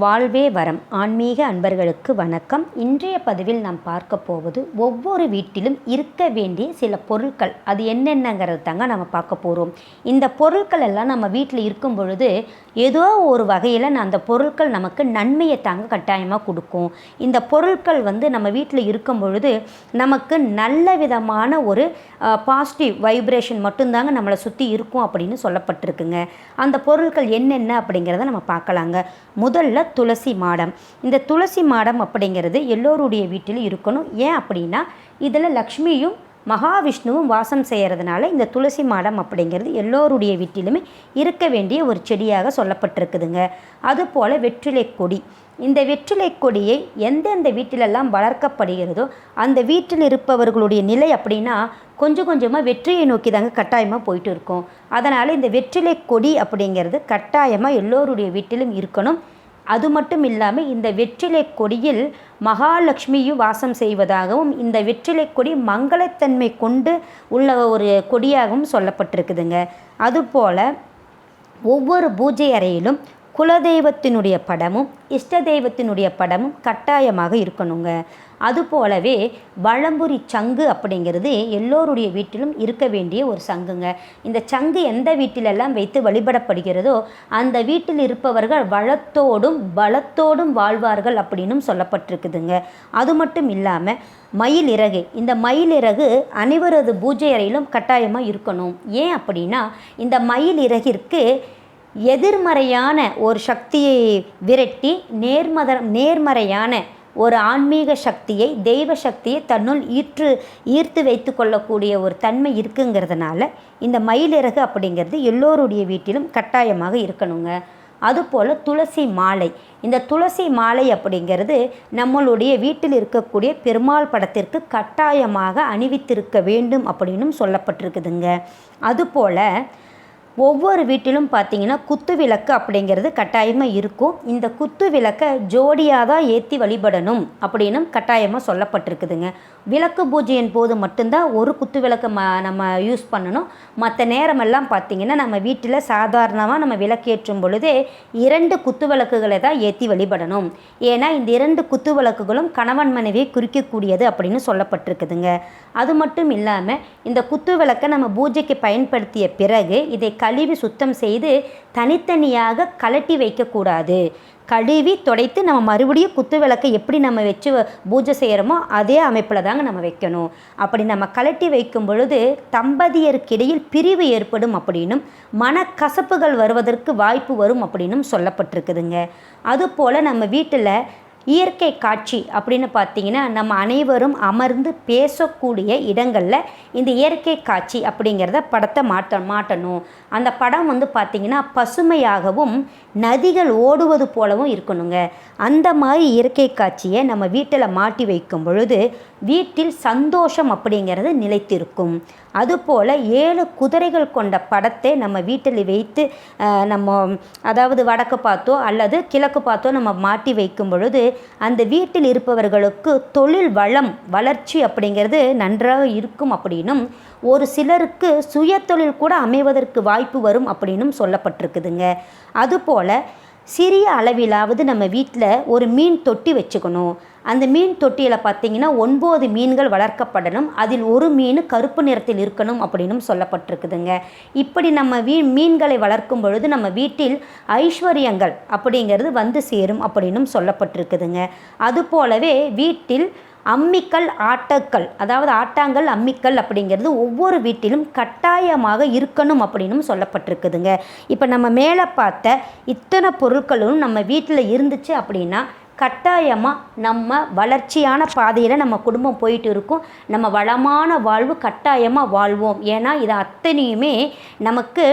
வாழ்வே வரம். ஆன்மீக அன்பர்களுக்கு வணக்கம். இன்றைய பதிவில் நாம் பார்க்க போவது ஒவ்வொரு வீட்டிலும் இருக்க வேண்டிய சில பொருட்கள். அது என்னென்னங்கிறது தாங்க நம்ம பார்க்க போகிறோம் இந்த பொருட்கள் எல்லாம் நம்ம வீட்டில் இருக்கும் பொழுது ஏதோ ஒரு வகையில் அந்த பொருட்கள் நமக்கு நன்மையை தாங்க கட்டாயமாக கொடுக்கும். இந்த பொருட்கள் வந்து நம்ம வீட்டில் இருக்கும் பொழுது நமக்கு நல்ல விதமான ஒரு பாசிட்டிவ் வைப்ரேஷன் மட்டும்தாங்க நம்மளை சுற்றி இருக்கும் அப்படின்னு சொல்லப்பட்டிருக்குங்க. அந்த பொருட்கள் என்னென்ன அப்படிங்கிறத நம்ம பார்க்கலாங்க. முதல்ல துளசி மாடம். இந்த துளசி மாடம் அப்படிங்கிறது எல்லோருடைய வீட்டிலும் இருக்கணும். ஏன் அப்படின்னா இதில் லக்ஷ்மியும் மகாவிஷ்ணுவும் வாசம் செய்கிறதுனால இந்த துளசி மாடம் அப்படிங்கிறது எல்லோருடைய வீட்டிலுமே இருக்க வேண்டிய ஒரு செடியாக சொல்லப்பட்டிருக்குதுங்க. அதுபோல் வெற்றிலை கொடி. இந்த வெற்றிலை கொடியை எந்தெந்த வீட்டிலெல்லாம் வளர்க்கப்படுகிறதோ அந்த வீட்டில் இருப்பவர்களுடைய நிலை அப்படின்னா கொஞ்சம் கொஞ்சமாக வெற்றியை நோக்கி தாங்க கட்டாயமாக போயிட்டு இருக்கும். அதனால் இந்த வெற்றிலை கொடி அப்படிங்கிறது கட்டாயமாக எல்லோருடைய வீட்டிலும் இருக்கணும். அது மட்டும் இல்லாமல் இந்த வெற்றிலை கொடியில் மகாலட்சுமியும் வாசம் செய்வதாகவும் இந்த வெற்றிலை கொடி மங்களத்தன்மை கொண்டு உள்ள ஒரு கொடியாகவும் சொல்லப்பட்டிருக்குதுங்க. அதுபோல் ஒவ்வொரு பூஜை அறையிலும் குலதெய்வத்தினுடைய படமும் இஷ்ட தெய்வத்தினுடைய படமும் கட்டாயமாக இருக்கணுங்க. அதுபோலவே வளம்புரி சங்கு அப்படிங்கிறது எல்லோருடைய வீட்டிலும் இருக்க வேண்டிய ஒரு சங்குங்க. இந்த சங்கு எந்த வீட்டிலெல்லாம் வைத்து வழிபடப்படுகிறதோ அந்த வீட்டில் இருப்பவர்கள் வளத்தோடும் பலத்தோடும் வாழ்வார்கள் அப்படின்னும் சொல்லப்பட்டிருக்குதுங்க. அது மட்டும் இல்லாமல் மயில் இறகு இந்த மயில் இறகு அனைவரது பூஜை அறையிலும் கட்டாயமாக இருக்கணும். ஏன் அப்படின்னா இந்த மயில் இறகிற்கு எதிர்மறையான ஒரு சக்தியை விரட்டி நேர்மத நேர்மறையான ஒரு ஆன்மீக சக்தியை தெய்வ சக்தியை தன்னுள் ஈற்று ஈர்த்து வைத்து கொள்ளக்கூடிய ஒரு தன்மை இருக்குங்கிறதுனால இந்த மயிலிறகு அப்படிங்கிறது எல்லோருடைய வீட்டிலும் கட்டாயமாக இருக்கணுங்க. அதுபோல் துளசி மாலை. இந்த துளசி மாலை அப்படிங்கிறது நம்மளுடைய வீட்டில் இருக்கக்கூடிய பெருமாள் படத்திற்கு கட்டாயமாக அணிவித்திருக்க வேண்டும் அப்படின்னும் சொல்லப்பட்டிருக்குதுங்க. அதுபோல் ஒவ்வொரு வீட்டிலும் பார்த்தீங்கன்னா குத்து விளக்கு அப்படிங்கிறது கட்டாயமாக இருக்கும். இந்த குத்து விளக்கை ஜோடியாக தான் ஏற்றி வழிபடணும் அப்படின்னு கட்டாயமாக சொல்லப்பட்டிருக்குதுங்க. விளக்கு பூஜையின் போது மட்டும்தான் ஒரு குத்து விளக்கு ம நம்ம யூஸ் பண்ணணும். மற்ற நேரமெல்லாம் பார்த்திங்கன்னா நம்ம வீட்டில் சாதாரணமாக நம்ம விளக்கேற்றும் பொழுதே இரண்டு குத்து விளக்குகளை தான் ஏற்றி வழிபடணும். ஏன்னா இந்த இரண்டு குத்து விளக்குகளும் கணவன் மனைவியை குறிக்கக்கூடியது அப்படின்னு சொல்லப்பட்டிருக்குதுங்க. அது மட்டும் இல்லாமல் இந்த குத்து விளக்கை நம்ம பூஜைக்கு பயன்படுத்திய பிறகு இதை க கழுவி சுத்தம் செய்து தனித்தனியாக கலட்டி வைக்கக்கூடாது. கழுவி துடைத்து நம்ம மறுபடியும் குத்து விளக்கை எப்படி நம்ம வச்சு பூஜை செய்கிறோமோ அதே அமைப்பில் தாங்க நம்ம வைக்கணும். அப்படி நம்ம கலட்டி வைக்கும் பொழுது தம்பதியருக்கிடையில் பிரிவு ஏற்படும் அப்படின்னும் மனக்கசப்புகள் வருவதற்கு வாய்ப்பு வரும் அப்படின்னும் சொல்லப்பட்டிருக்குதுங்க. அதுபோல் நம்ம வீட்டில் இயற்கை காட்சி அப்படின்னு பார்த்தீங்கன்னா நம்ம அனைவரும் அமர்ந்து பேசக்கூடிய இடங்களில் இந்த இயற்கை காட்சி அப்படிங்கிறத படத்தை மாட்ட மாட்டணும். அந்த படம் வந்து பார்த்திங்கன்னா பசுமையாகவும் நதிகள் ஓடுவது போலவும் இருக்கணுங்க. அந்த மாதிரி இயற்கை காட்சியை நம்ம வீட்டில் மாட்டி வைக்கும் பொழுது வீட்டில் சந்தோஷம் அப்படிங்கிறது நிலைத்திருக்கும். அதுபோல் ஏழு குதிரைகள் கொண்ட படத்தை நம்ம வீட்டில் வைத்து நம்ம அதாவது வடக்கு பார்த்தோ அல்லது கிழக்கு பார்த்தோ நம்ம மாட்டி வைக்கும் பொழுது அந்த வீட்டில் இருப்பவர்களுக்கு தொழில் வளம் வளர்ச்சி அப்படிங்கிறது நன்றாக இருக்கும் அப்படின்னும் ஒரு சிலருக்கு சுய தொழில் கூட அமைவதற்கு வாய்ப்பு வரும் அப்படின்னும் சொல்லப்பட்டிருக்குதுங்க. அதுபோல் சிறிய அளவிலாவது நம்ம வீட்டில் ஒரு மீன் தொட்டி வச்சுக்கணும். அந்த மீன் தொட்டியில் பார்த்தீங்கன்னா ஒன்பது மீன்கள் வளர்க்கப்படணும். அதில் ஒரு மீன் கருப்பு நிறத்தில் இருக்கணும் அப்படின்னும் சொல்லப்பட்டிருக்குதுங்க. இப்படி நம்ம வீ மீன்களை வளர்க்கும் பொழுது நம்ம வீட்டில் ஐஸ்வர்யங்கள் அப்படிங்கிறது வந்து சேரும் அப்படின்னும் சொல்லப்பட்டிருக்குதுங்க. அதுபோலவே வீட்டில் அம்மிக்கல் ஆட்டக்கல் அதாவது ஆட்டாங்கல் அம்மிக்கல் அப்படிங்கிறது ஒவ்வொரு வீட்டிலும் கட்டாயமாக இருக்கணும் அப்படின்னும் சொல்லப்பட்டிருக்குதுங்க. இப்போ நம்ம மேலே பார்த்த இத்தனை பொருட்களும் நம்ம வீட்டில் இருந்துச்சு அப்படின்னா கட்டாயமாக நம்ம வளர்ச்சியான பாதையில் நம்ம குடும்பம் போயிட்டு இருக்கும். நம்ம வளமான வாழ்வு கட்டாயமாக வாழ்வோம். ஏன்னா இது அத்தனையுமே நமக்கு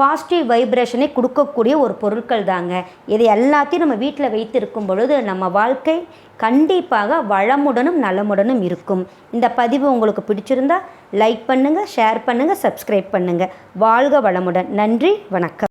பாசிட்டிவ் வைப்ரேஷனை கொடுக்கக்கூடிய ஒரு பொருட்கள் தாங்க. இது எல்லாத்தையும் நம்ம வீட்டில் வைத்திருக்கும் பொழுது நம்ம வாழ்க்கை கண்டிப்பாக வளமுடனும் நலமுடனும் இருக்கும். இந்த பதிவு உங்களுக்கு பிடிச்சிருந்தா லைக் பண்ணுங்கள் ஷேர் பண்ணுங்கள் சப்ஸ்கிரைப் பண்ணுங்கள் வாழ்க வளமுடன். நன்றி வணக்கம்.